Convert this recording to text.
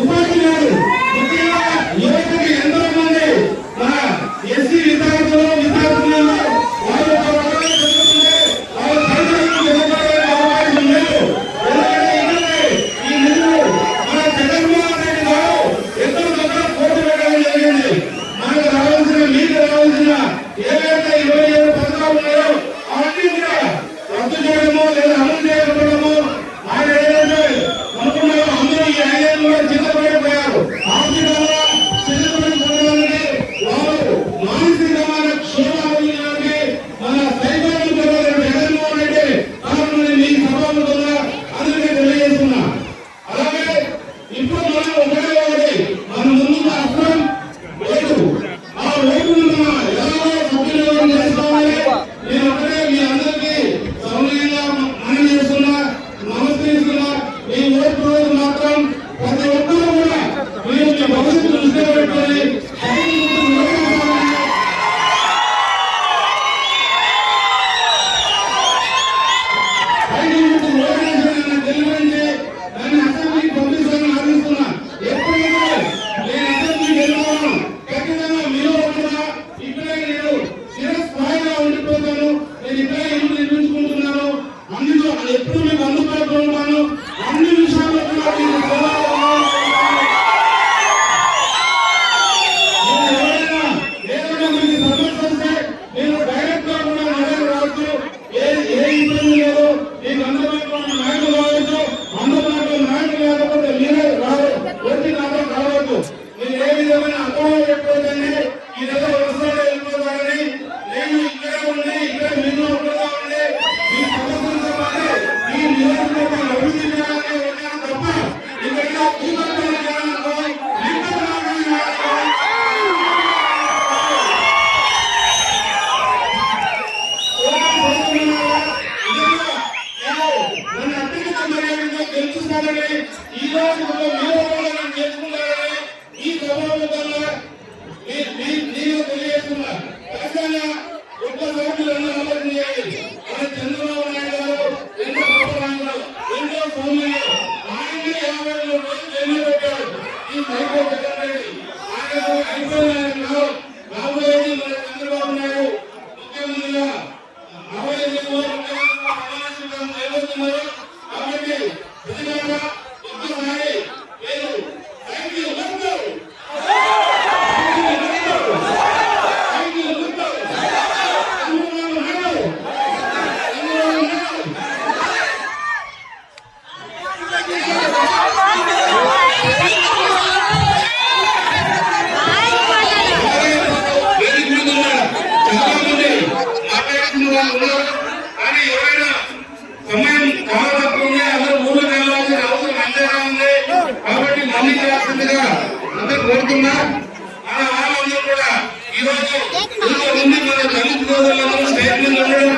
ఉపాధి లేదు. తెలియజేస్తున్నా. ఒక్క రోజులు మాట్లాడుతున్న ఉన్నారు కానీ ఎవరైనా సమయం కావాలనుకుంటే అందరూ ఊళ్ళో వెళ్ళాల్సిన అవసరం అంతేగా ఉంది. కాబట్టి మళ్ళీ మన్నించాల్సిందిగా అందరూ కోరుతున్నా. మన వాళ్ళందరూ కూడా ఈరోజు రోజు మన దళిత సోదరులందరూ స్టేట్మెంట్ ఉండడం